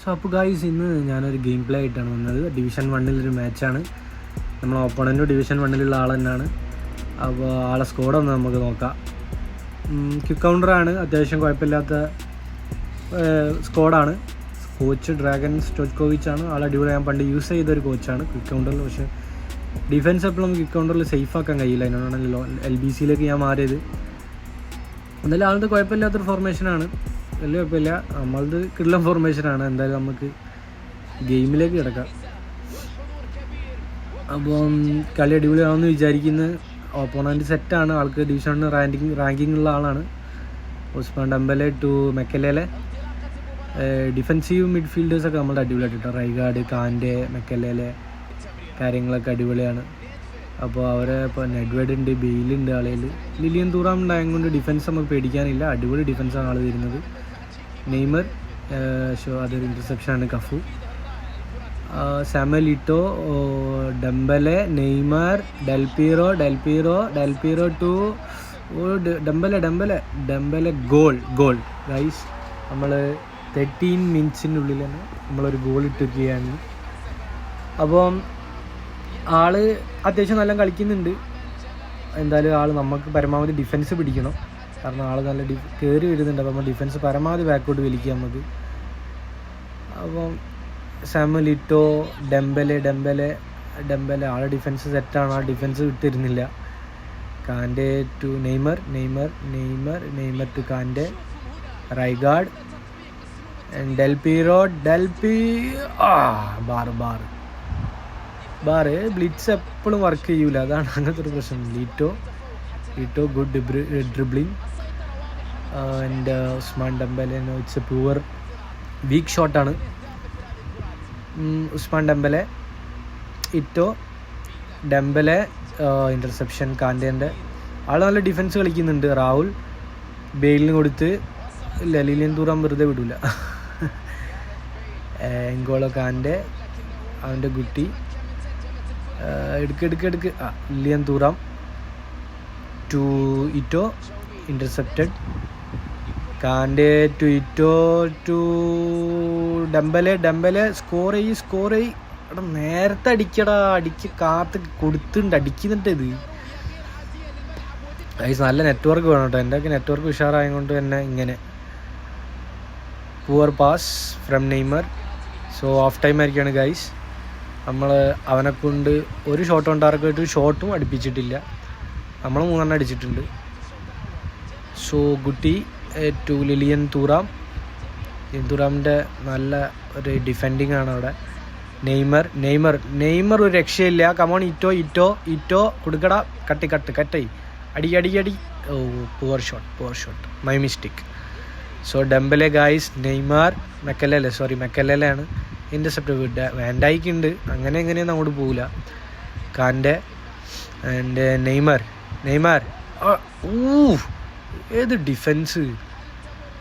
So അപ്പോൾ guys ഇന്ന് ഞാനൊരു ഗെയിം പ്ലേ ആയിട്ടാണ് വന്നത്. ഡിവിഷൻ വണ്ണിലൊരു മാച്ചാണ് നമ്മൾ ഓപ്പണന്റ് ഡിവിഷൻ വണ്ണിലുള്ള ആൾ തന്നെയാണ്. അപ്പോൾ ആളെ സ്കോഡ് ഒന്ന് നമുക്ക് നോക്കാം. ക്വിക്ക് കൗണ്ടറാണ് അത്യാവശ്യം കുഴപ്പമില്ലാത്ത സ്കോഡാണ് കോച്ച് സ്റ്റോച്ച്കോവിച്ച് ആണ്. ആളെ അടിപൊളി ഞാൻ പണ്ട് യൂസ് ചെയ്തൊരു കോച്ചാണ് ക്വിക്ക് കൗണ്ടറിൽ പക്ഷേ ഡിഫൻസ് എപ്പോഴും ക്വിക്ക് കൗണ്ടറിൽ സേഫ് ആക്കാൻ കഴിയില്ല. അതിനോടാണ് എൽ ബി സിയിലേക്ക് ഞാൻ മാറിയത്. എന്തായാലും ആളുടെ കുഴപ്പമില്ലാത്തൊരു ഫോർമേഷനാണ് വലിയ കുഴപ്പമില്ല. നമ്മളത് ഇൻഫോർമേഷൻ ഫോർമേഷനാണ് എന്തായാലും നമുക്ക് ഗെയിമിലേക്ക് കിടക്കാം. അപ്പം കളി അടിപൊളിയാണെന്ന് വിചാരിക്കുന്ന ഓപ്പോണന്റ് സെറ്റാണ് ആൾക്ക് ഡിവിഷൻ റാങ്കിങ് റാങ്കിങ് ഉള്ള ആളാണ്. Ousmane Dembele to Makelele. Defensive മിഡ്ഫീൽഡേഴ്സൊക്കെ നമ്മൾ അടിപൊളിയായിട്ട് റൈഗാർഡ് കാന്റെ മെക്കലേലെ കാര്യങ്ങളൊക്കെ അടിപൊളിയാണ്. അപ്പോൾ അവരെ ഇപ്പോൾ നെഡ്വേഡ് ഉണ്ട് ബെയിലുണ്ട് ആളുകൾ ലിലിയൻ തൂറാം ഉണ്ടായത് കൊണ്ട് ഡിഫൻസ് നമുക്ക് പേടിക്കാനില്ല. അടിപൊളി ഡിഫൻസാണ് ആൾ വരുന്നത്. നെയ്മർ ഷോ അതൊരു ഇന്റർസെപ്ഷനാണ് Cafu. Samuel Eto'o Dembele Neymar Del Piero Del Piero Del Piero to Dembele Dembele Dembele goal goal. Guys നമ്മൾ തേർട്ടീൻ മിനിറ്റ്സിന്റെ ഉള്ളിൽ തന്നെ നമ്മളൊരു ഗോൾ ഇട്ടിരിക്കുകയാണ്. അപ്പം ആൾ അത്യാവശ്യം നല്ല കളിക്കുന്നുണ്ട്. എന്തായാലും ആൾ നമുക്ക് പരമാവധി ഡിഫൻസ് പിടിക്കണം. കാരണം ആൾ നല്ല ഡി കയറി വരുന്നുണ്ട്. അപ്പോൾ നമ്മൾ ഡിഫൻസ് പരമാവധി ബാക്കോട്ട് വലിക്കുക നമുക്ക്. അപ്പം Samuel Eto'o Dembele Dembele Dembele ആളെ ഡിഫൻസ് സെറ്റാണ് ആ defence വിട്ടിരുന്നില്ല. Kante to Neymar Neymar Neymar Neymar to Kante Rijkaard Del Piero ഡെൽപി ആ ബാർ ബാർ. ബാറ് ബ്ലിറ്റ്സ് എപ്പോഴും വർക്ക് ചെയ്യൂല. അതാണ് അങ്ങനത്തെ ഒരു പ്രശ്നം. ലീറ്റോ ലീറ്റോ ഗുഡ് ഡ്രിബ്ലിംഗ് എന്റെ Ousmane Dembele it's a poor weak ഷോട്ടാണ് Ousmane Dembele Eto'o Dembele interception കാന്തേന്റെ ആൾ നല്ല ഡിഫൻസ് കളിക്കുന്നുണ്ട് റാഹുൽ ബെയിലിന് കൊടുത്ത് ലലീലിയൻ തൂറാൻ വെറുതെ വിടില്ല എങ്കോളോ കാന്റെ അവന്റെ കുട്ടി. എടുക്ക് എടുക്ക് എടുക്ക്. ആ Lilian Thuram. To Eto'o intercepted Kante to Eto'o to Dembele Dembele score ചെയ്യ് സ്കോർ ചെയ്യ്. എടാ നേരത്തെ അടിക്കടാ. അടിക്ക് കാത്ത് കൊടുത്തുണ്ട് അടിക്കുന്നുണ്ട് ഇത് ഗൈസ് നല്ല നെറ്റ്വർക്ക് വേണം കേട്ടോ. എന്റെ ഒക്കെ നെറ്റ്വർക്ക് ഉഷാറായതുകൊണ്ട് തന്നെ ഇങ്ങനെ. Poor pass from Neymar so off time ആയിരിക്കുകയാണ് ഗൈസ് നമ്മൾ അവനെ കൊണ്ട് ഒരു ഷോട്ട് ഉണ്ടാർക്കായിട്ട് ഷോട്ടും അടുപ്പിച്ചിട്ടില്ല. നമ്മൾ മൂന്നെണ്ണം അടിച്ചിട്ടുണ്ട്. So Guti to Lilian Thuram. Lilian തൂറാമിന്റെ നല്ല ഒരു ഡിഫെൻഡിങ് ആണ് അവിടെ. നെയ്മർ നെയ്മർ നെയ്മർ ഒരു രക്ഷയില്ല. Come on Eto'o Eto'o Eto'o കൊടുക്കട. കട്ടി കട്ട് കട്ടായി അടി അടി അടി. ഓ poor shot poor shot my mistake so Dembele guys Neymar മെക്കലല്ലേ? Sorry മെക്കലയാണ് ഇന്റർസെപ്റ്റ് വിട്ട വാൻഡായിക്ക് ഉണ്ട് അങ്ങനെ എങ്ങനെയൊന്നും അങ്ങോട്ട് പോകില്ല കാന്റെ ആൻഡ് നെയ്മർ. നെയ്മാർ. ഊ ഏത് ഡിഫൻസ്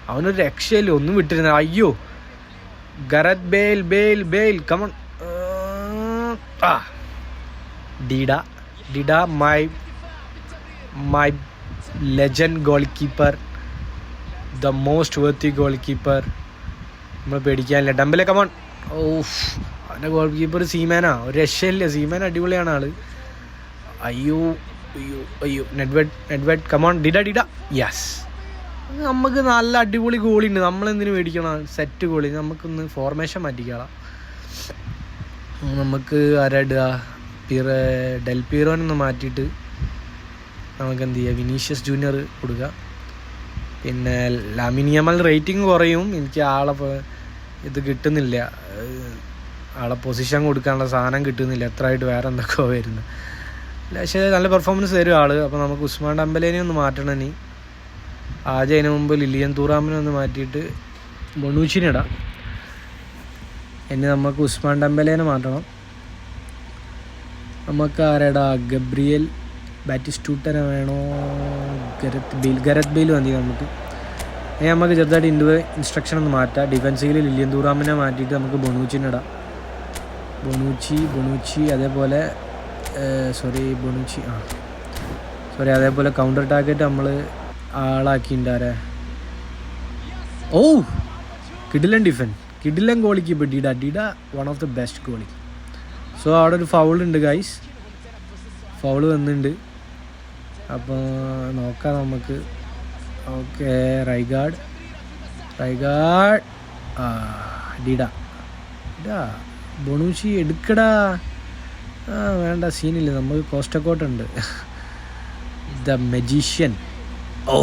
അവനൊരു രക്ഷയില്ല ഒന്നും വിട്ടിരുന്ന അയ്യോ. Gareth Bale Bale Bale come on ആ Dida Dida my my legend goalkeeper the most worthy goalkeeper നമ്മൾ പേടിക്കാനില്ല ഡംബലെ കമൺ ഓഫ് അവന്റെ ഗോൾ കീപ്പർ സീമാനാ ഒരു രക്ഷയില്ല. സീമാൻ അടിപൊളിയാണ് ആൾ. അയ്യോ. അയ്യോ അയ്യോ Nedved Nedved come on Dida Dida. Yes നമുക്ക് നല്ല അടിപൊളി ഗോളി ഉണ്ട് നമ്മളെന്തിനു മേടിക്കണം? Set goalie. നമുക്കൊന്ന് ഫോർമേഷൻ മാറ്റിക്കളാം. നമുക്ക് ആരാടുക പിറ ഡെൽ പീറോനൊന്ന് മാറ്റിയിട്ട് നമുക്ക് എന്ത് ചെയ്യുക വിനീഷ്യസ് ജൂനിയർ കൊടുക്കുക പിന്നെ ലാമിനിയമൽ റേറ്റിംഗ് കുറയും. എനിക്ക് ആളെ ഇത് കിട്ടുന്നില്ല. ആളെ പൊസിഷൻ കൊടുക്കാനുള്ള സാധനം കിട്ടുന്നില്ല. എത്ര ആയിട്ട് വേറെ എന്തൊക്കെയോ വരുന്നത് പക്ഷേ നല്ല പെർഫോമൻസ് തരും ആൾ. അപ്പോൾ നമുക്ക് ഉസ്മാൻ ഡംബലേനെ ഒന്ന് മാറ്റണം ഇനി. ആദ്യം അതിന് മുമ്പ് ലിലിയൻ തൂറാമിനെ ഒന്ന് മാറ്റിയിട്ട് ബൊണൂച്ചിനിടാം ഇനി നമുക്ക് ഉസ്മാൻ ഡംബലേനെ മാറ്റണം. നമുക്ക് ആരടാ? ഗബ്രിയൽ ബാറ്റിസ്റ്റൂട്ടനെ വേണോ? ഗരത് ബെയിൽ ഗരത് ബെയിൽ മതി നമുക്ക്. ഇനി നമുക്ക് ചെറുതായിട്ട് ഇൻഡു ഇൻസ്ട്രക്ഷൻ ഒന്ന് മാറ്റാം. ഡിഫൻസീവിൽ ലില്യൻ തൂറാമിനെ മാറ്റിയിട്ട് നമുക്ക് ബൊണൂച്ചിനെ ഇടാം. ബൊണൂച്ചി ബൊണൂച്ചി അതേപോലെ സോറി ബൊണൂച്ചി. ആ. സോറി അതേപോലെ കൗണ്ടർ ടാർഗറ്റ് നമ്മൾ ആളാക്കിണ്ടാരെ ഓ കിഡിലൻ ഡിഫൻ കിഡിലൻ ഗോളിക്ക് ഇപ്പോൾ Dida. Dida one of the best goalie. So അവിടെ ഒരു ഫൗൾ ഉണ്ട് ഗൈസ് ഫൗൾ വന്നിട്ടുണ്ട് അപ്പോൾ നോക്കാം നമുക്ക്. ഓക്കെ റൈഗാഡ് റൈഗാഡ് ആ ഡിഡ. ഡിഡ ബൊണൂഷി എടുക്കടാ. ആ വേണ്ട സീനില്ല. നമുക്ക് കോസ്റ്റക്കോട്ടുണ്ട് ദ മെജീഷ്യൻ ഓ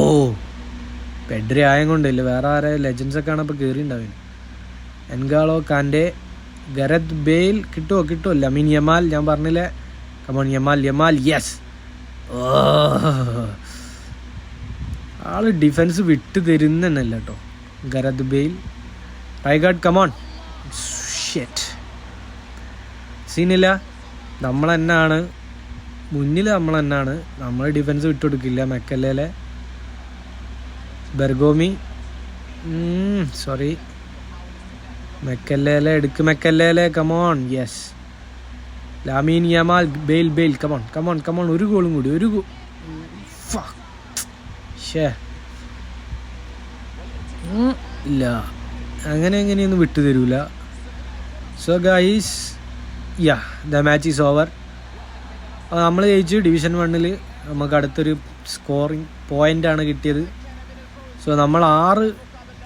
പെഡ്രി ആയം കൊണ്ടില്ല വേറെ ആരെ ലെജൻസ് ഒക്കെ ആണ് ഇപ്പോൾ കയറി ഉണ്ടാവും എൻഗാളോ കാന്റെ ഗരത് ബെയിൽ കിട്ടുമോ കിട്ടുമോ ലമീൻ യമാൽ ഞാൻ പറഞ്ഞില്ലേ? Come on Yamal Yamal yes all defence വിട്ട് തരുന്നല്ല കേട്ടോ ഗരത് ബെയിൽ റൈഗാഡ് കമോൺ ഷെറ്റ് സീനില്ല? നമ്മൾ തന്നെയാണ് മുന്നിൽ നമ്മൾ തന്നെയാണ് നമ്മൾ ഡിഫൻസ് വിട്ടുകൊടുക്കില്ല. മെക്കല്ലേലെ. ബെർഗോമി. സോറി മെക്കല്ലേലെ എടുക്ക് Makelele. Come on yes Lamine Yamal Bale Bale come on come on come on ഒരു ഗോളും കൂടി ഒരു ഇല്ല. അങ്ങനെ എങ്ങനെയൊന്നും വിട്ടു തരൂല so guys ya the match is over നമ്മൾ ജയിച്ചു. ഡിവിഷൻ വണ്ണിൽ നമുക്ക് അടുത്തൊരു സ്കോറിങ് പോയിന്റാണ് കിട്ടിയത്. സോ നമ്മൾ ആറ്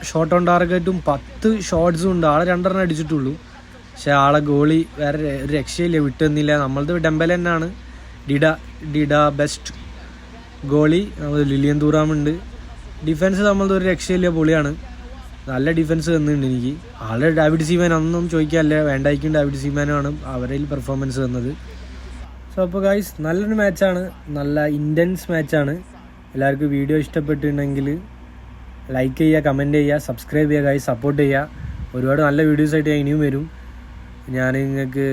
ഷോട്ട് ഓൺ ടാർഗറ്റും പത്ത് ഷോട്ട്സും ഉണ്ട്. ആളെ രണ്ടെണ്ണം അടിച്ചിട്ടുള്ളൂ. പക്ഷേ ആളെ ഗോളി വേറെ ഒരു രക്ഷയില്ല. വിട്ടുന്നില്ല നമ്മളത് ഡെമ്പൽ തന്നെയാണ്. ഡിഡ ഡിഡ ബെസ്റ്റ് ഗോളി നമ്മൾ ലിലിയൻ തൂറാമുണ്ട് ഡിഫൻസ് നമ്മളത് ഒരു രക്ഷയില്ല. പൊളിയാണ്. നല്ല ഡിഫൻസ് തന്നിട്ടുണ്ട് എനിക്ക്. ആളെ ഡാവിഡ് സീമാൻ ഒന്നും ചോദിക്കാല്ല വേണ്ടായിരിക്കും ഡാവിഡ് സീമാനുമാണ് അവരിൽ പെർഫോമൻസ് തന്നത്. സോ അപ്പോൾ ഗൈസ് നല്ലൊരു മാച്ചാണ് നല്ല ഇന്റൻസ് മാച്ചാണ് എല്ലാവർക്കും വീഡിയോ ഇഷ്ടപ്പെട്ടിട്ടുണ്ടെങ്കിൽ ലൈക്ക് ചെയ്യുക കമന്റ് ചെയ്യുക സബ്സ്ക്രൈബ് ചെയ്യുക ഗൈസ് സപ്പോർട്ട് ചെയ്യുക. ഒരുപാട് നല്ല വീഡിയോസായിട്ട് ഞാൻ ഇനിയും വരും. ഞാൻ നിങ്ങൾക്ക്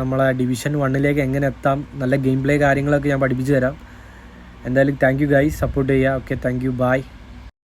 നമ്മളെ ഡിവിഷൻ വണ്ണിലേക്ക് എങ്ങനെ എത്താം നല്ല ഗെയിം പ്ലേ കാര്യങ്ങളൊക്കെ ഞാൻ പഠിപ്പിച്ചു തരാം. എന്തായാലും താങ്ക് യു ഗൈസ് സപ്പോർട്ട് ചെയ്യുക. Okay thank you bye